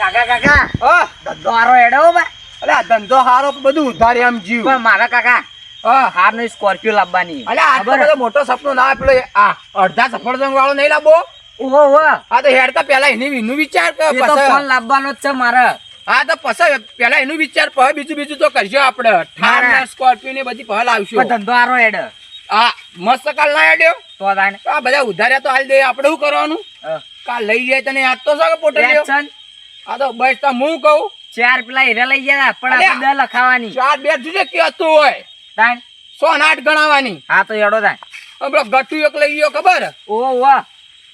કાકા કાકા. ધંધો હારો હેડો બા અલે ધંધો હારો બધું ઉધારી આમ જીવ. પણ મારા કાકા હાર નો સ્કોર્પિયો લાવવાની. અલે આ તો ખબર? બધો મોટો સપનો ના પેલો આ અડધા સફરજન વાળો નહીં લાવવો? ઓહો ઓહો આ તો હેડતા પેલા એની વિચાર તો ફોન લાવવાનો જ છે મારે. હા તો પછી પેલા એનું વિચાર પછી બીજું બીજું તો કરજો આપણે. ઠાર સ્કોર્પિયો ને બધી પહેલ આવશું. ધંધો હારો હેડ. હા મસ્ત કાલ ના હેડ્યો? તો આ બધા ઉધાર્યા તો હાલ દે આપણે શું કરવાનું. કાલ લઈ જાય તને યાદ તો છે કે ને? આ તો બસ તો હું કહું. ચાર પેલા હીરા લઈ ગયા પણ આપણે બે લખાવાની ચાર બે જુદે કે હોય. તાન સો ને આઠ ગણાવાની. હા તો એડો તાન આપણો ગટુ એક લઈ ગયો ખબર? ઓ ઓહો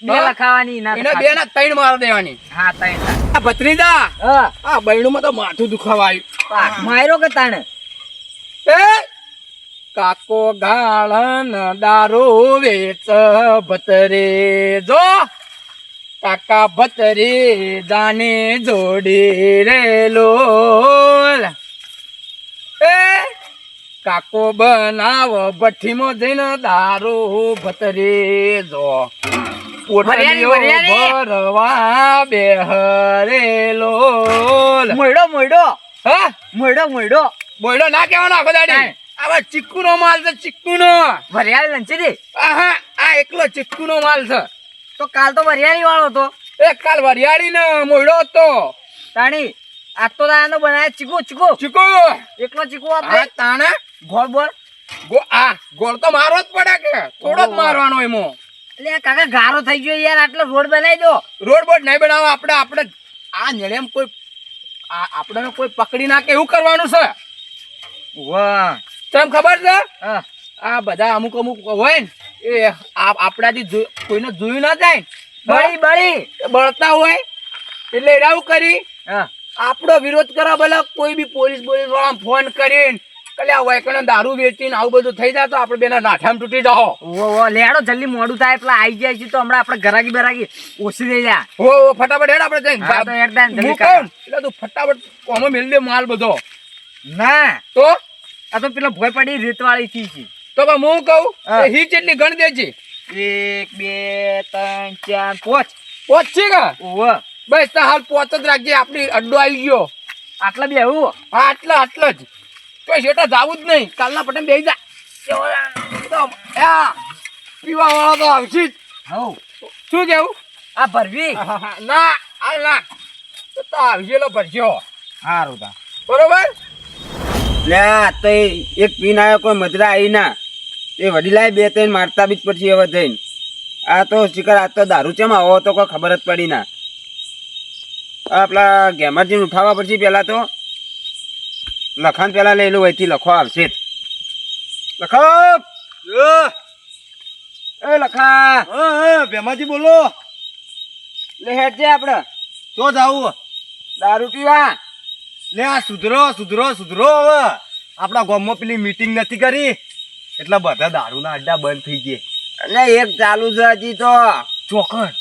બે લખાવાની ના એને બે ના ત્રણ માર દેવાની. હા ત્રણ આ ભત્રીજા? હા. આ બૈણું માં તો માથું દુખાવાયું. આવ્યું માર્યો કે તાણે? એ? કાકો ગાળન દારૂ વેચ ભતરે જો કાકા ભતરી જાને જોડી રે લોલ. એ કાકો બનાવ ભઠ્ઠીમાં જઈને દારૂ ભતરી જો. ભરવા બેહરે લોલ. મોડો મોડો હા? મોડો મોડો મોડો ના કહેવાનો આખો દાડી. આવા ચીકુનો માલ છે ચીકુનો. વરિયાળી લંચી દે. આહા આ એકલો ચીકુનો માલ છે. તો કાલ તો વરિયાળી વાળો હતો. એક કાલ વરિયાળી ને મોયડો હતો. તાણી આજ તો તાનો બનાવે ચીકુ ચીકુ. ચીકુ? એકલો ચીકુ આ આપણે તાણે? ગોળ બોલ ગો આ ગોળ તો મારવો જ પડે કે? થોડો જ. મારવાનો એમાં એટલે કાકા ગારો થઈ ગયો યાર આટલો રોડ બનાવી દો. રોડ બોડ નહીં બનાવો આપણે આપણે આ નેળેમ કોઈ આ આપણે કોઈ પકડી નાખે એવું કરવાનું છે. વાહ. તમ ખબર છે? હા. આ બધા અમુક અમુક હોય ને એ આપણાથી કોઈને જોયું ના જાય. બળી બળી. બળતા હોય એટલે એરાવું કરી. હા. આપણો વિરોધ કરવા ભલે કોઈ બી પોલીસ પોલીસવાળા ફોન કરીને એટલે આ વાયકણ દારૂ વેચીને આવું બધું થઈ જાય તો આપણે બેના નાઠામ તૂટી જાઓ ઓ ઓ લેડો જલ્દી મોડું થાય એટલે આવી જાય છે તો હમણાં આપણે ગરાગી બરાગી ઓછી થઈ જાય. ઓ ઓ ફટાફટ હેડ આપણે જઈને. હા, તો હેડ તાન, જલ્દી હું એટલે તું ફટાફટ કોમો મેલ દે માલ બધો. ના. તો? આ તો પેલો ભોય પડી રેતવાળી થી છે. તો બા હું કહું? હા. જેટલી ગણ દેજે. એક બે ત્રણ ચાર પાંચ. છે કા ઓવો બસ તો હાલ પહોંચ જ રાખજે આપણી અડ્ડો આવી ગયો. આટલા બે આવું હા આટલા આટલા જ. તો શેટા જાવું જ નહીં. કાલના પટેલ બેસી જા. પીવા વાળો તો આવશે જ. હવ શું કેવું? આ ભરવી. ના આ ના. તો આવજેલો ભરજો. સારું તા. બરોબર? લે તો એક પીન આવ્યો કોઈ મધરા આવી ના. એ વડીલાએ બે ત્રણ મારતા બી પડશે પછી હવે જઈને આ તો શિકાર આ તો દારૂ ચેમ આવો તો કોઈ ખબર જ પડી ના. આપણા ગેમરજીને ઉઠાવવા પડશે પહેલાં તો. લખાણ પહેલાં લઈ લો અહીંથી લખો આવશે જ. લખો! એ! લખા! ભેમાજી બોલો. લે હેડ છે આપડે. તો જાવું દારૂ પીવા. લે આ સુધરો સુધરો સુધરો હવે. આપણા ગામમાં પેલી મીટિંગ નથી કરી. એટલે બધા દારૂના અડ્ડા બંધ થઈ ગયા. એટલે એક ચાલુ છે હજી તો. ચોકડ.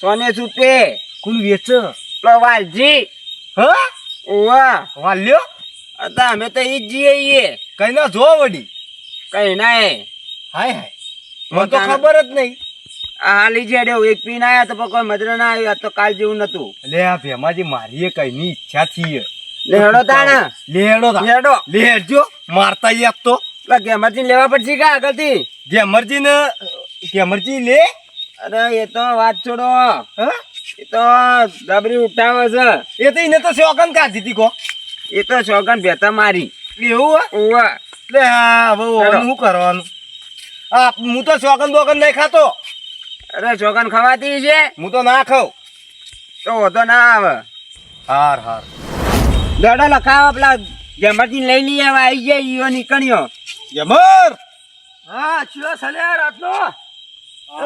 સોને સુપે કોણ વેચ? વાલજી. હા? ઓવા વાલ્યો? અતા અમે તો ઈ જીએ ઈએ. કઈ ના જો વડી કઈ ના એ હાય હાય. મને તો ખબર જ નહીં. આ હાલી જેડ્યો એક પીન આયા તો કોઈ મજરા ના આવ્યો આ તો કાલ જેવું નતું. લે આ ભેમાજી મારી કઈ ની ઈચ્છા થી લેડો તાણા. લેડો હેડો લેડજો મારતા એક તો. ગેમરજી લેવા પડશે કા આગળથી? ગેમરજી ને ગેમરજી લે? અરે એ તો વાત છોડો. હા? એ તો ગબરી ઉઠાવે છે. એ તો એને તો શોકન કાઢી હતી કો. એ તો શોગન ભેતા મારી. એવું? ઓવા લે હા હવે શું કરવાનું? હા હું તો શોકન બોકન નહીં ખાતો. અરે શોગન ખવાતી છે? હું તો ના ખાઉં. તો વધો ના આવે. હાર હાર. દડો લખાવા પેલા ગેમરજી લઈ લઈએ આવી જાય ઈયો નીકળ્યો. ગેમર હા ચિયો સલે રાતનો?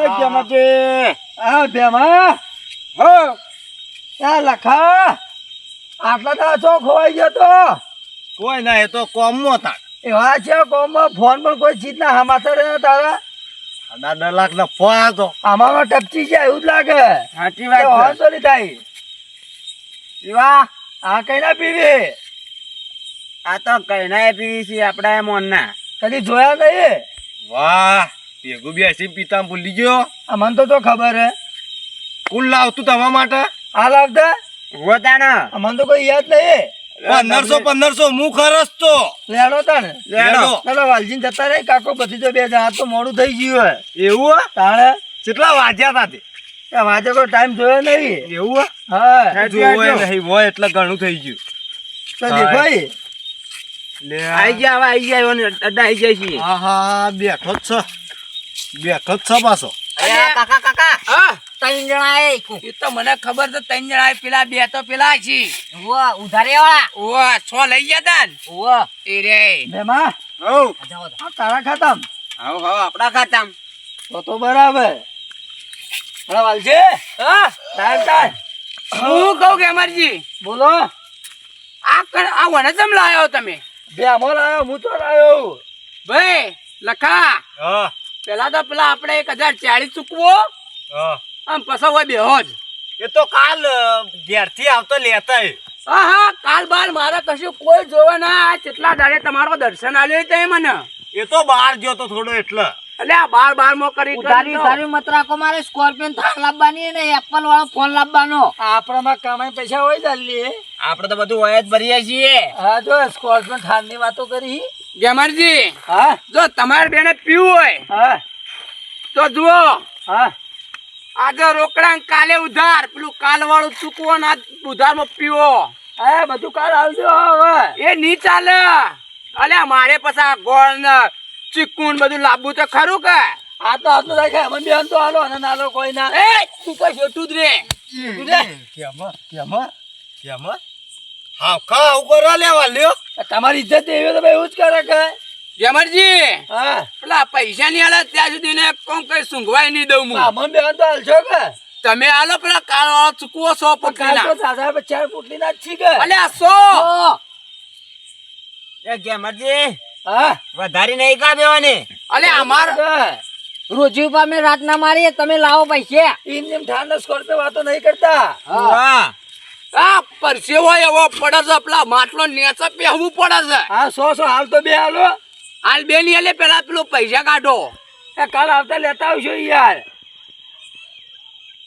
એ ગેમરજી આ બેમાં. હો. આ લખા. આટલા તા ચો ખોવાઈ ગયો તો? કોઈ ના એ તો કોમમાં હતા. એવા છે કોમમાં ફોન પર કોઈ ચીજ ના હમાસર તારા? દાદા લાખ ના ફોન તો આમાં ટપચી જાય એવું જ લાગે. સાચી વાત છે. હોશો નહીં થાય. શિવા આ કઈ ના પીવી? આ તો કઈ ના પીવી છે આપડા મોનના. કદી જોયા નહીં? વાહ ભેગું બેસી પિતા ભૂલી ગયો? આ મને તો તો ખબર હે. કુલ લાવતું તમારા માટે? આ લાવતા? આ મને તો કોઈ યાદ નહીં. પંદરસો પંદરસો હું ખરસ તો. લેડો તાણે. લેડો. ચાલો વાલજીને જતા રહે. કાકો બધી તો બે જણા તો મોડું થઈ ગયું હોય એવું હે? તાણે? કેટલા વાજ્યા તા તે? એ વાંચે કોઈ ટાઈમ જોયો નહીં. એવું હે? હા. જોયો નહીં હોય એટલે ઘણું થઈ ગયું. તો દેખાય. આઈ ગયા હવે આઈ ગયા હવે અડ્ડા આઈ જાય છીએ. હા હા બેઠો જ છે. બેઠો જ છે પાછો. અરે કાકા કાકા. હા. ત્રણ જણા એ તો મને ખબર છે ત્રણ જણા પેલા બે તો પેલા છે ઉવા ઉધારે વાળા ઓ છ લઈ ગયા તા ને? એ રે. બેમાં આ તારા ખાતામ. હવ હવ આપણા ખાતામ. તો તો બરાબર. હળા વાલજી? હા. તાર તાર હું કહું કે અમરજી? બોલો. આ આ વને જમ લાયો તમે? બે અમો લાયો હું તો લાયો ભાઈ લખા. હા. પેલા તો પેલા આપણે એક હજાર ચાલીસ ચૂકવો. હા. આમ પછી હોય બેહો જ. એ તો કાલ ઘેરથી આવતો લેતા હા હા કાલ બાર મારે કશું કોઈ જોવે ના. આ કેટલા દાડે તમારો દર્શન આલ્યો તે મને. એ તો બહાર ગયો તો થોડો એટલે. આ બાર બારમાં કરી ઉધારી મત રાખો મારે સ્કોર્પિયન થાર લાવવાની ને એપલ વાળો ફોન લાવવાનો. આપણામાં કમાઈ પૈસા હોય ચાલી આપણે તો બધું હોય જ ભરીએ છીએ. હા જો સ્કોર્પિયન થારની વાતો કરી. ગેમરજી હા? જો તમારે બેને પીવું હોય હા? તો જુઓ. હા? આજે રોકડા ને કાલે ઉધાર પેલું કાલ વાળું ચૂકવો ને આજ ઉધારમાં પીવો. હે બધું કાલ આવજો હવે. એ નહીં ચાલે. અલ્યા મારે પછી ગોળ ને ચીકુ ને બધું લાંબુ તો ખરું કે? આ તો આટલું રાખે અમે બેન તો હાલો અને નાલો કોઈ ના. એ તું કઈ છોટું જ રે. તું રે. કેમાં કેમાં હા? ખા ઉપર લેવા લ્યો. તમારી ઇજ્જત એવી તો ભાઈ એવું જ કરે કે? જમરજી હા. પેલા પૈસા નહીં આલે ત્યાં સુધી ને કોમ કઈ સૂંઘવાય નહીં દઉં હું. અમન બેન તો હાલશો કે? તમે આલો પેલા કાળો ચૂકવો સો પકડીના દાદા ચાર પુટલી ના જ છી કે? અલ્યા સો. એ ગેમરજી વધારી નહીં કા દેવાની અલે અમાર રોજી ઉપર મેં રાત ના મારી તમે લાવો પૈસા. ઇન્જિન ઠાંડા સ્કોર્પિયો વાતો નહીં કરતા. હા. આ પરસેવો એવો પડે છે પેલા માટલો નેચા પહેવું પડે છે. હા સો સો હાલ તો બે હાલો. હાલ બે ની એટલે પેલા પેલો પૈસા કાઢો. એ કાલ આવતા લેતા આવશો યાર.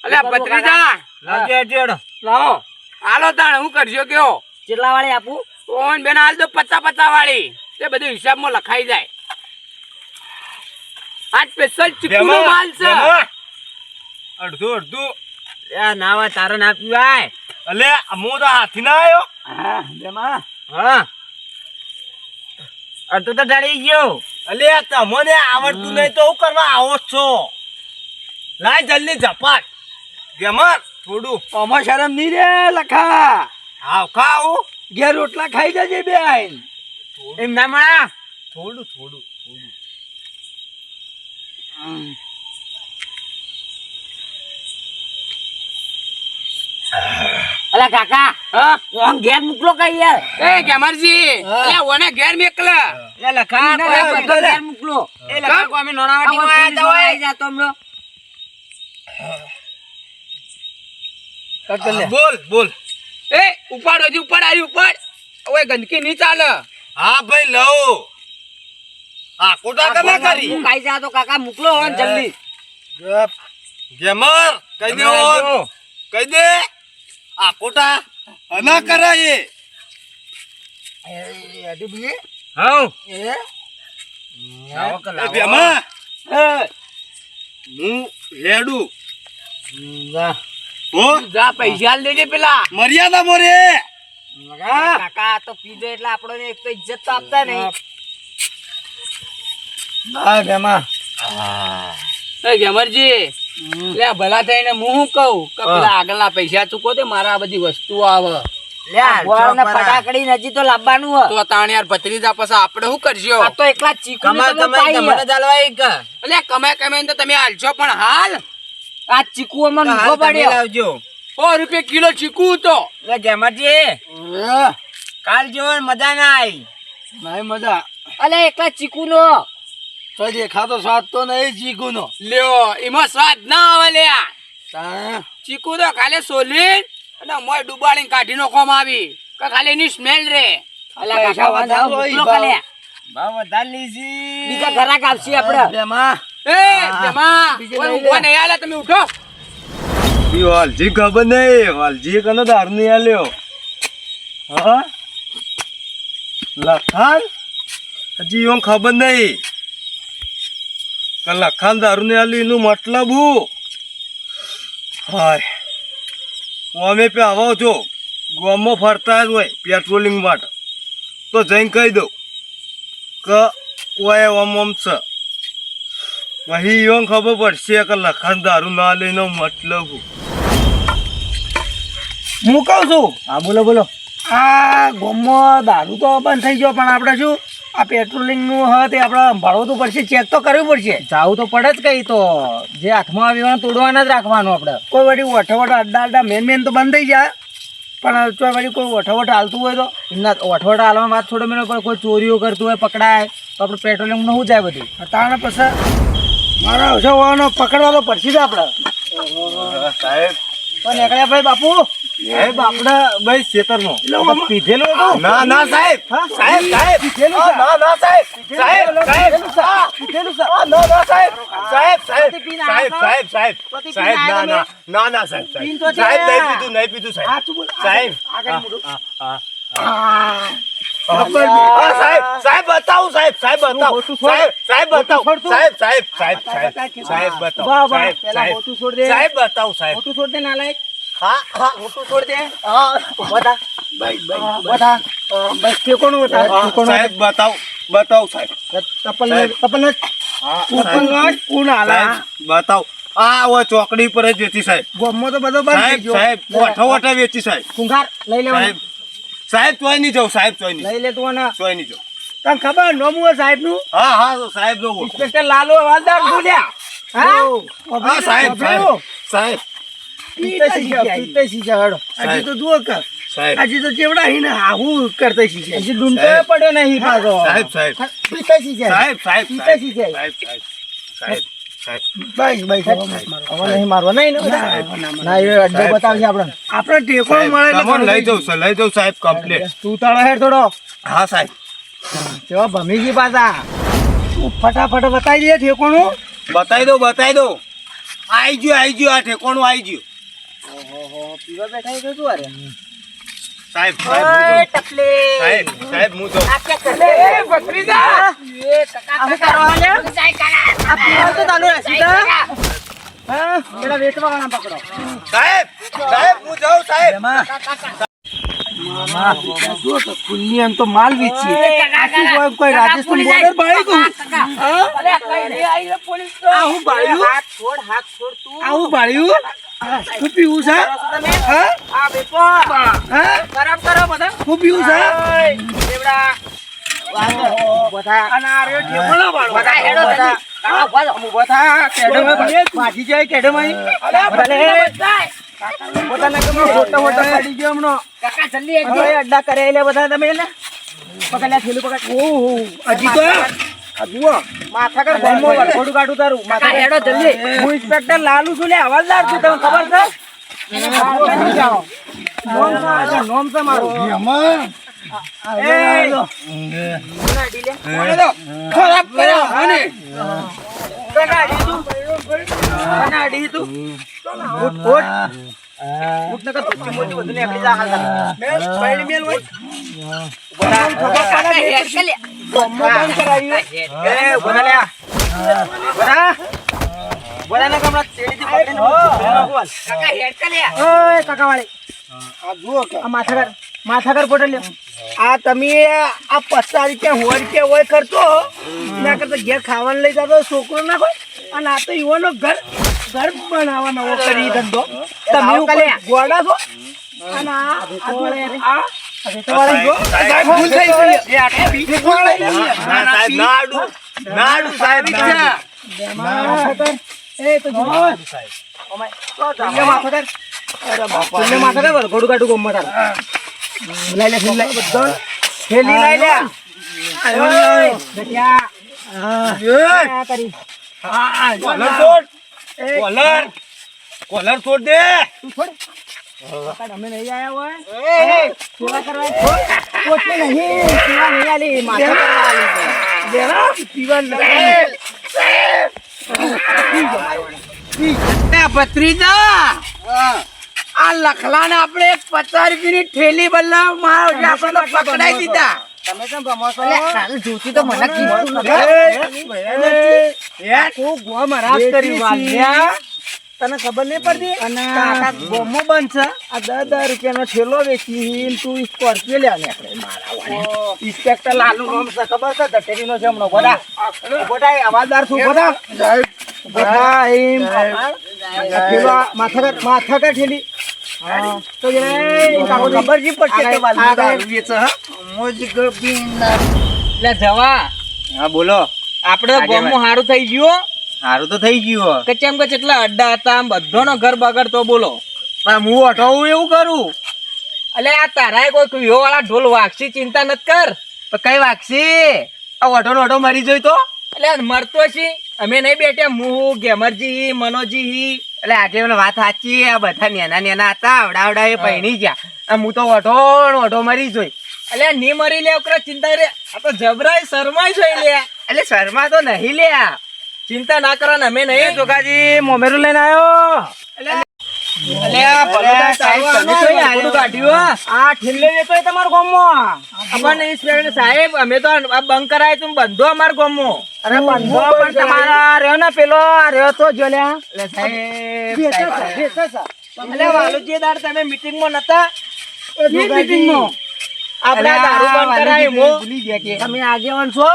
અલ્યા ભત્રીજા. લાવજો હેડજો હેડો. લાવો. હાલો તાણ હું કરજો કયો? કેટલા વાળી આપું? ઓન બેન હાલ તો પચા પચા વાળી. તે બધું હિસાબમાં લખાઈ જાય. આ સ્પેશિયલ ચીકુનો માલ છે. અડધું અડધું. એ નાવા તારે ના પીવાય અલે મો તો હાથી ના આવ્યો હા બેમાં હા. અડધું તો ઢળી ગયો. અલે તમને આવડતું નહીં તો હું કરવા આવો છો? લાય જલ્દી ઝપાટ. ગેમર થોડું આમાં શરમ નહીં રે લખા. હાવ ખાવ. ઘેર રોટલા ખાઈ જજે બે આઈન એમ ના મળા થોડું થોડું થોડું. અલા કાકા હા? ઓન ઘેર મુકલો કઈ યાર? એ ગેમરજી અલ્યા ઓને ઘેર મેકલે. એ લખા. ઘેર મોકલો. એ લખા કો અમે નોનાવાટી માં આયા તો આઈ જાતો હમણાં. બોલ બોલ. એ ઉપાડ હજી ઉપાડ આવી ઉપાડ. હવે ગંદકી નહીં ચાલે. હા ભાઈ લઉં. હા કોટા તમે કરી. હું જા તો કાકા મોકલો હોન જલ્દી. ગેમર કઈ દે હોન કઈ દે. આ કોટા અના કરાય. એ અડી બી હાઉ. એ લાવો. ભેમા. એ. હું હેડું ના હો? જા પૈસા લેજે પેલા. મર્યાદા મોરે. કાકા તો પીધો એટલે આપણને એક તો ઇજ્જત તો આપતા નહીં. ના બેમાં એ ગેમરજી લે ભલા થઈને હું શું કહું? કે પેલા આગળના પૈસા ચૂકો તે મારા આ બધી વસ્તુ આવે. ફટાકડી નજી તો લાવવાનું હે. તો તાણ યાર ભત્રીજા પછી આપણે શું કરજો આ તો એકલા ચીકુ એટલે કમાય કમાય તો તમે હાલશો પણ હાલ. આ ચીકુ અમને પડ્યો. લાવજો. સો રૂપિયા કિલો ચીકુ તો. ગેમરજી કાલ જેવો મજા ના આવી નહીં મજા. અલે એકલા ચીકુ નો તો દેખાતો સ્વાદ તો નહીં ચીકુ નો લ્યો એમાં સ્વાદ ના આવે લ્યા ચીકુ તો ખાલી સોલી અને મોય ડુબાડીને કાઢી નાખવામાં આવી. કે ખાલી એની સ્મેલ રે. ભાવ. વધારે લીધી. બીજા ઘરાક આવશે આપડે. બેમા. એ બેમા. બીજું કોઈ ઊંઘવા લે. નહીં આલે તમે ઉઠો. ઈ વાલજી ખબર નહીં વાલજી કનો દારૂ નહીં આલ્યો. હા? લખાન હજી એવું ખબર નહીં કે લખાન દારૂ નહીં આલ્યું મતલબ હું? હાય. અમે પે આવો છો, ગામમાં ફરતા જ હોય પેટ્રોલિંગ માટે. તો જઈને કહી દઉં કે કોઈ ઓમ ઓમ છે. વહી એવું ખબર પડશે કે લખાન દારૂ ના લઈને મતલબ હું. હું કહું છું. હા બોલો બોલો. આ ગોમમાં દારૂ તો બંધ થઈ ગયો પણ આપણે શું? આ પેટ્રોલિંગનું હ તે આપણે સંભાળવું તો પડશે ચેક તો કરવું પડશે. જાવું તો પડે જ કઈ તો. જે હાથમાં આવી તોડવાના જ રાખવાનું આપણે. કોઈ વળી વઠવટ અડ્ડા અડ્ડા મેન મેન તો બંધ થઈ જાય. પણ જો વળી કોઈ વઠવટ હાલતું હોય તો? એમના વઠવટ હાલવાની વાત છોડો મેળો પણ કોઈ ચોરીઓ કરતું હોય પકડાય તો આપણે પેટ્રોલિંગનું શું જાય બધું? તાણે પછી મારા ઓછા હોવાનો પકડવા તો પડશે જ આપણે. સાહેબ. તો નીકળ્યા ભાઈ બાપુ? સાહેબ આપણે ભાઈ હું- પીધેલું હતું? ના ના સાહેબ. સાહેબ સાહેબ. આ, ના ના સાહેબ. સાહેબ સાહેબ. આ, ના ના સાહેબ. સાહેબ સાહેબ. સાહેબ સાહેબ સાહેબ. સાહેબ ના ના. ના ના સાહેબ સાહેબ. સાહેબ નહીં પીધું નહીં પીધું સાહેબ. સાહેબ. સાહેબ સાહેબ. બતાવું સાહેબ. સાહેબ બતાવું. સાહેબ સાહેબ બતાવું. સાહેબ સાહેબ સાહેબ સાહેબ સાહેબ બતાવું. સાહેબ સાહેબ. બતાવ સાહેબ બતાવું સાહેબ. મોટું છોડ દે નાલાયક હા હા મોટું છોડ દે? બધા. બધા. બસ ઠેકોણું હતા હા, સાહેબ બતાવ બતાવ સાહેબ. તપલ સાહેબ. તપલ હા કોણ બતાવ. આ હવે ચોકડી પર જ વેચી સાહેબ. ગોમમાં તો બધો બંધ સાહેબ સાહેબ વઠા વેચી સાહેબ. કુંભાર લઈ સાહેબ સાહેબ ચોય નહીં જાઉં સાહેબ ચોય નહીં લઈ લે તું ના ચોય નહીં તને ખબર નોમું હોય સાહેબનું? હા હા સાહેબ નો. ઇન્સ્પેક્ટર લાલુ હવાલદાર બોલ્યા હા? હા સાહેબ સાહેબ સાહેબ. હજી તો જુઓ કે. સાહેબ. હજી તો ચેવડા હી ને આવું કરતા શીખે હજી ડૂંટો પડ્યો નહીં પાછો. સાહેબ સાહેબ. પીતા શીખ્યા. સાહેબ સાહેબ પીતે સાહેબ સાહેબ સાહેબ સાહેબ સાહેબ. બસ બસ હવે મારવા. નહીં ને ના એ અડ્ડો બતાવશે આપણે આપણે ટેકો મળે લઈ જાઉં લઈ જાઉં સાહેબ કમ્પ્લેટ તું તાળો હેડ થોડો હા સાહેબ. કેવા ભમી પાછા. ફટાફટ બતાવી દે ઠેકોણું બતાવી દો બતાવી દો આઈ ગયો આઈ જ્યો આ ઠેકોણું આઈ ગયું. પીવા બેઠા એ જોતું અરે સાહેબ સાહેબ હું ઓય જાઉં. ટપલે સાહેબ સાહેબ હું જાઉં. આ કે કરે? એ બકરીદા! એ કકા આ કરવા ને આ પીવા તો તાનું રસીદા હા? પેલા વેચવા વાળા પકડો. સાહેબ સાહેબ હું જાઉં સાહેબ. જુઓ ખુલ્લી એમ તો માલ વેચી કોઈ- કોઈ રાજસ્થાન border બાળી ગયું. હા? આ હું બાળ્યું? હાથ છોડ હાથ છોડ તું. આ હું બાળ્યું? હું પીવું છે? હા? બેસો. હા? ખરાબ કરો બધા? હું પીવું છે? દેવડા અડ્ડા કરે બધા તમે પકડ્યા થેલું પકડ હજી તો જુઓ માથા કર બોમ્બો વરખોડું કાઢું તારું. કાકા હેડો જલ્દી. હું ઇન્સ્પેક્ટર લાલુ છું લે હવાલદાર છું તમને ખબર છે? નોમ છે આ નોમ છે મારું. ખરાબ કર્યો. કનાડી તું કનાડી તું હોય ઓય કાકાવાળી આ જુઓ આ માથા કર પોટલ લે આ તમે આ પચાસ રૂપિયા સો રૂપિયા હોય કરતો એના કરતા ઘેર ખાવાનું લઈ જતો છોકરો ના હોય અને આ તો યુવાનો ઘર ઘર બનાવવાનો કરી ધંધો તમે આવો કાલે. ગોડા છો? અને આ આ લઈ લે કોલર છોડ કોલર કોલર છોડ. દે અમે નહીં આયા હોય. સેવા કરવા છોડ. નહીં સેવા નહીં આલી માથા કરવા આલી. છે. પીવા નહીં. ભત્રીજા. આ લખલાને આપણે એક પચાસ રૂપિયાની ઠેલી બદલા મારો આપણે પકડાઈ દીધા. તમે કેમ ભમો છો? જોતી તો મને કીધું તું ગોમ હરાસ કરી વાલ્યા તને ખબર નહીં પડતી? અને ગોમો બનશે આ દસ દસ રૂપિયાનો ઠેલો વેચી તું સ્કોર્પિયો લે ને આપણે મારા ઇન્સ્પેક્ટર લાલુ નામ છે ખબર છે? ધટેરીનો છે હમણાં. બધા બધા અવાજદાર છું બધા ગોડા એમ ઠેલો માથા માથા કા ઠેલી હા. તો ખબર જી પડશે? લે જવા. હા બોલો. આપડે આગેવાન. સારું થઈ ગયું સારું તો થઈ ગયું કે ચેમ કે કેટલા અડ્ડા હતા આમ બધાનો ઘર બગડતો બોલો. પણ હું અઠાવું એવું કરું? એટલે આ તારા કોઈ કુયો વાળા ઢોલ વાગશી ચિંતા નત કર. તો કઈ વાગશી? આ ઓઢો ઓઢો મરી જોઈ તો? એટલે મરતો છે અમે નહીં બેઠ્યા હું ગેમરજી મનોજી. એટલે આજે મને વાત સાચી આ બધા નેના નેના હતા આવડા આવડા એ પહેણી ગયા. હું તો ઓઢો ઓઢો મરી જોઈ. એટલે ની મરી લે ચિંતા રે. આ તો જબરાય શરમાઈ જોઈ લે એટલે શર્મા તો નહીં લ્યા. ચિંતા ના કરો ને અમે નહીં. જોગાજી મોમેરું લઈને આવ્યો તમે તો અહીં આડું કાઢ્યું હો. આ ઠેલે વેચો એ તમારા ગામમાં. આપણને ઇન્સ્પેક્ટર સાહેબ અમે તો આ બંધ કરાય બંધો અમાર ગમો અરે બંધો પણ તમારા રહ્યો ને પેલો આ રહ્યો તો જો લ્યા એટલે સાહેબ બેસે સાહેબ, સા, સાહેબ. બેસે સા. એટલે વાલુજી દાડ તમે મીટિંગમાં નતા? એ meetingમાં. આપણે આ દારૂ બંધ કરાય હું તમે આગેવાન છો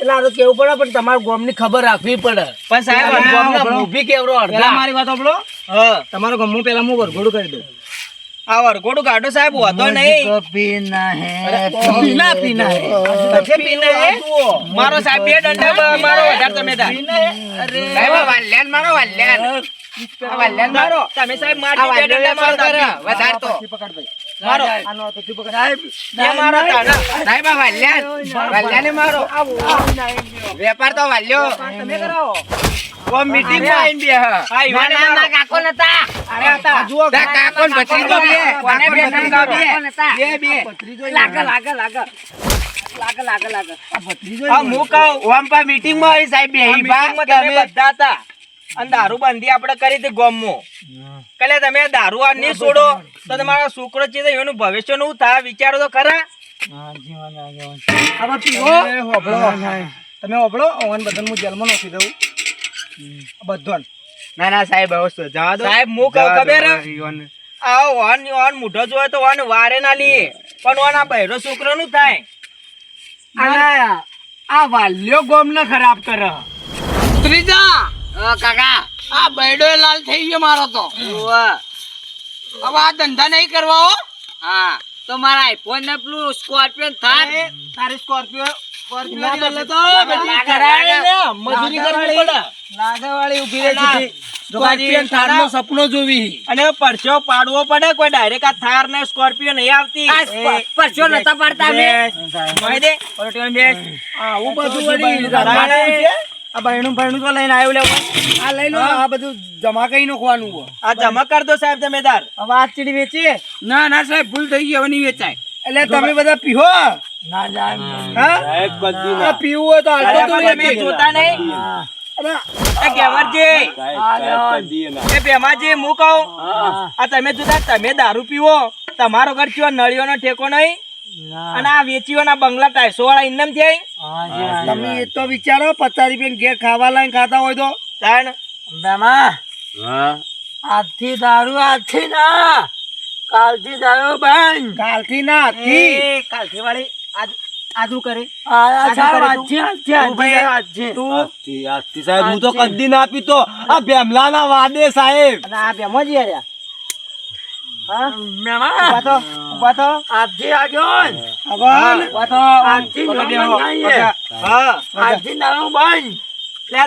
એટલે આ તો કેવું પડે પણ તમારે ગોમની ખબર રાખવી પડે. પણ સાહેબ ગામના આપણો- અડધા. મારી વાત હા. તમારો ગમું પેલા હું વરઘોડું કરી દઉં. આ વરઘોડું કાઢો સાહેબ હોતો નહીં. પીના પીના હે. પછી પીને હે? મારો સાહેબ બે દંડા મારો વધારે તમે તાર. સાહેબ, વાલ્યાન મારો વાલ્યાન. વાલ્યાન મારો. તમે સાહેબ આ બે દંડા મારો મારો તાર. વધાર તો મારો આનો તો કર. સાહેબ, બે મારો સાહેબ આ વાલ્યાન વાલ્યાને મારો. વેપાર તો વાલ્યો. તમે કરાવો કોમ મીટિંગમાં આવીને બે હા, ઈવાને મારો. કાકો નતા. અરે હતા જુઓ, કાકો ભત્રીજો બે કોને બે નંગા બે બે. બે લાગે લાગે લાગે. લાગે લાગે લાગે. ભત્રીજો હા, હું ઓમ પા મીટિંગમાં આવી સાહેબ બે. બધા હતા. અને દારૂ બાંધી આપણે કરી હતી ગોમો. કલે તમે દારૂ આ નહીં છોડો તો તમારા છોકરો છે એનું ભવિષ્યનું થાય વિચારો તો ખરા? તમે ઓબળો ઓવન બધાને હું જેલમાં નાખી દઉં. બધો ના ના સાહેબ હવે જવા દો. સાહેબ, હું કહું ખબર? આ વાન ઓન મુઢો જોયો તો ઓન વારે ના લીએ. પણ ઓન આ બહેરો છોકરો નું થાય. આ વાલ્યો ગોમ ને ખરાબ કરે. ત્રીજા! કાકા. આ બૈડો લાલ થઈ ગયો મારો તો. હવે આ ધંધા નહીં કરવા હો. હા તો મારા આઈફોન ને પેલું સ્કોર્પિયો થાર તારી સ્કોર્પિયો ના બદલે તો બધી કરાય ને, મજૂરી કરવી પડે. લાગેવાળી ઊભી રહી ના. હતી સ્કોર્પિયન થારનો સપનો જોવી. અને પરચો પાડવો પડે કોઈ ડાયરેક્ટ આ થાર ને સ્કોર્પિયો નહીં આવતી. પરચો નતા પાડતા અમે. મોય દે પલટીઓને બેસ. આવું બધું. આ બહેણું બહેણું તો લઈને આવ્યું લેવું આ લઈ લો આ બધું જમા કરી નાખવાનું આ જમા કર દો સાહેબ તમે તાર હવે આ ચીડી વેચીએ? ના ના સાહેબ ભૂલ થઈ ગઈ હવે નહીં વેચાય. એટલે તમે બધા પીવો હા? આ પીવું હોય તો હાલતો તો તમે જોતા નહીં. અરે, એ ગેવરજી એ હું કહું આ તમે જોતા તમે દારૂ પીવો. તમારો ઘર કયો નળીઓનો ઠેકો નહીં? અને આ વેચીઓના બંગલા ટાઈસો વાળા ઇન્નમ થાય તમે એ તો વિચારો પચાસ રૂપિયા ઘેર ખાવા લાઈને ખાતા હોય તો. તાણ? આજથી દારૂ આજથી ના. કાલથી દારૂ બંધ. કાલથી ના આજથી. કાલથી વાળી આજ આજુ કરે. સાહેબ હું તો કદી ના પીતો. આ બેમલા ના વાદે સાહેબ. અને આ બેમો જ યાર.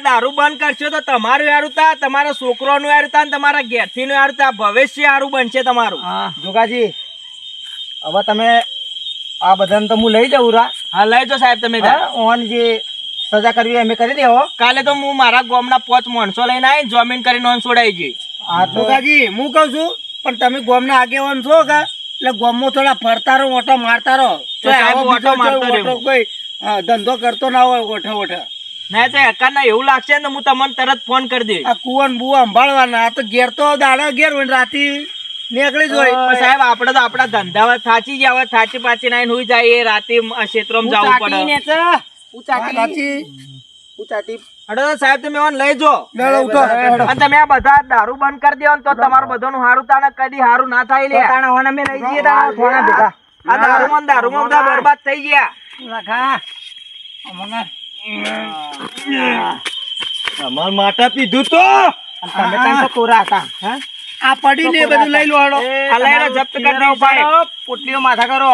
દારૂ બંધ કરશો તો તમારું યારું તા તમારા છોકરોનું યારું તા ને તમારા ઘેરથી નું યારું તા ભવિષ્ય યારું બનશે તમારું. જોગાજી હવે તમે આ બધાને તો હું લઈ જાઉં રા. હા લઈ જો સાહેબ તમે ઓન જે સજા કરવી એમ અમે કરી દેવો કાલે તો હું મારા ગામના પોચ માણસો લઈને આવી જમીન કરીને ઓન છોડાઈ જઈ હા તો હું કહું છું પણ તમે ગોમના આગેવાન છો કે? એટલે ગોમમાં થોડા ફરતા રહો ઓટો મારતા રહો. કોઈ હા, ધંધો કરતો ના હોય ઓઠો ઓઠો ના તો એકાદના એવું લાગશે ને હું તમને તરત ફોન કરી દઈશ. આ કુવન બુવા સંભાળવાના આ તો ઘેર તો દાડા ઘેર હોય રાતે નીકળી જ હોય. સાહેબ આપણે તો આપણા ધંધા થાચી ગયા હવે થાચી પાછી નાઈને હોઈ જાય રાતે ક્ષેત્રમાં જવું પડે. સાચી હડો તો સાહેબ તમે મને લઈ જો. અને તમે બધા દારૂ બંધ કરી દેવો તો તમારું બધાનું હારું તાને કદી હારું ના થાય લે આ દારૂમાં ને દારૂમાં બધા બરબાદ થઈ ગયા. અમાર માટા પીધું તો. આ પડી ને બધું લઈ લો હાલો. આ લઈને જપ્ત કરી દો ભાઈ. પુટલીઓ માથા કરો.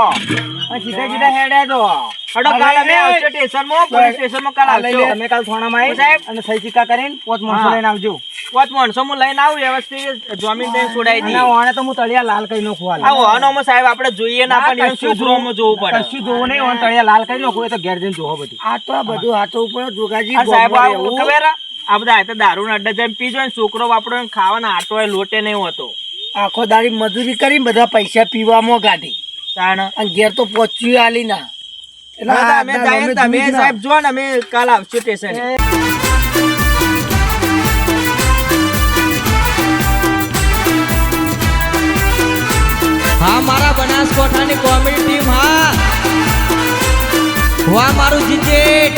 સીધા સીધા હેડે દો હડો કાલ અમે સ્ટેશનમાં પોલીસ સ્ટેશનમાં કાલ આવજો. તમે કાલ થોણામાં આવી સાહેબ. અને સહી સિક્કા કરીને પોચ માણસો લઈને આવજો. પોચ માણસો હું લઈને આવું વ્યવસ્થિત જમીન ને છોડાઈ દઈએ વાણે તો હું તળિયા લાલ કરી નાખું હાલ. આ માં સાહેબ આપણે જોઈએ ના પણ એને છોકરોમાં જોવું પડે. કશું જોવું નહીં તળિયા લાલ કરી નાખું એ તો ઘેર જઈને જોવો બધું. આ તો બધું હાથો ઉપર જોગાજી સાહેબ આવું ખબર? આ બધા આ તો દારૂ ના અડ્ડા જઈને પીજો ને છોકરો વાપરો ને ખાવાના આટો એ લોટે નહીં હોતો. આખો દારી મજૂરી કરી બધા પૈસા પીવામાં કાઢી તાણ. અને ઘેર તો પહોંચ્યું આલી ના. અમે તમે સાહેબ જો ને અમે કાલ આવશું સ્ટેશન. હા મારા બનાસકોઠાની કોમેડી ટીમ હા. વાહ મારું જીજેટ